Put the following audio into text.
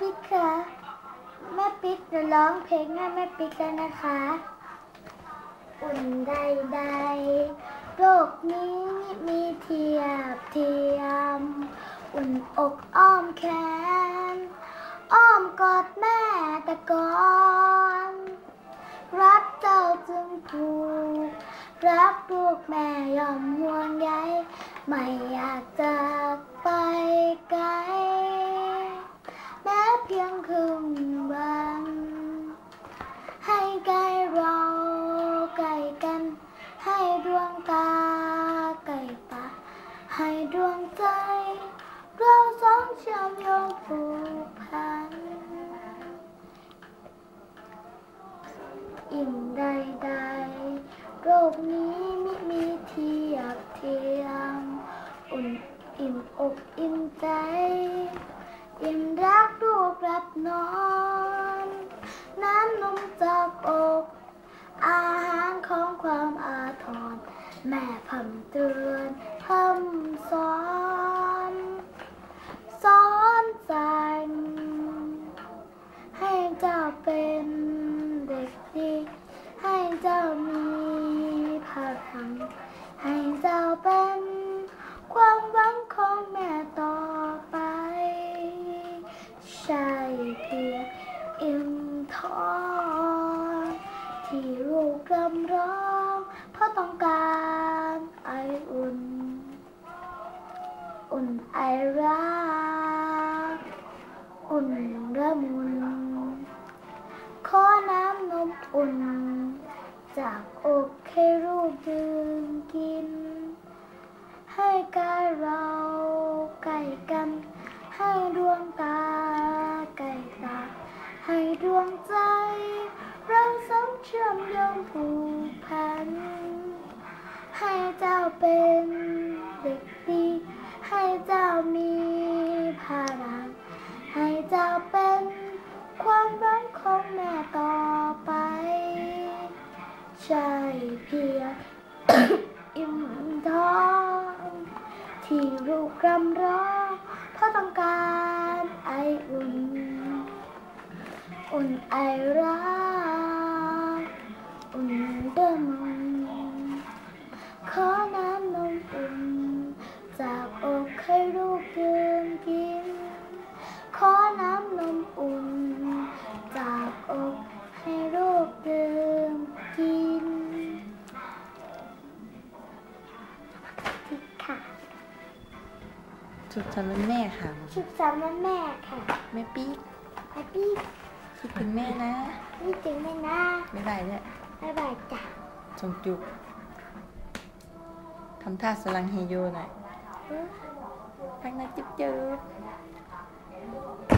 ปิ๊กค่ะแม่ปิ๊กจะร้องเพลงให้แม่ปิ๊กแล้วนะคะ อุ่นใดๆโลกนี้มีเทียบเทียม อุ่นอกอ้อมแขน อ้อมกอดแม่แต่ก่อนรักเจ้าจึงถูกรักลูกแม่ยอมห่วงใยไม่อยากจากไปไกล แม้เพียงครึ่งวัน ให้ใกล้เราใกล้กัน ให้ดวงตาใกล้ตาให้ดวงใจ เราสองเชื่อมโยงผูกพัน อิ่มใดๆโลกนี้ไม่มีเทียบเทียม อุ่นอิ่มอกอิ่มใจ อิ่มรักลูกรับนอน น้ำนมจากอกอาหารของความ อนแม่พำเตือนพำสอนสอนสั่งให้เจ้าเป็นเด็กดี ให้เจ้ามีพลังให้เจ้าเป็นความหวังของแม่ต่อไป ใช่เพียงอิ่มท้องที่ลูกกำร้องเพราะต้องการไออุ่น อุ่นไอรัก อุ่ นระมุน ขอน้ำนมอุ่น จากอกให้ลูกดื่มกิน ให้กายเราใกล้กัน ให้ดวงตาใกล้ตา ให้ดวงใจ เราสองเชื่อมโยงผูกพัน ให้เจ้าเป็น เป็นความรักของแม่ต่อไป ใช่เพียงอิ่มท้องที่ลูกรำร้อง สุดสันต์วันแม่ค่ะ สุขสันต์วันแม่ค่ะ แม่ปี๊กแฮปปี้คิดถึงแม่นะนี่ถึงแม่นะบ๊ายบายด้วยบ๊ายบายจ้ะจงจุกทำท่าสลังเฮโยหน่อยอืมพักนะจิ๊บจิ๊บ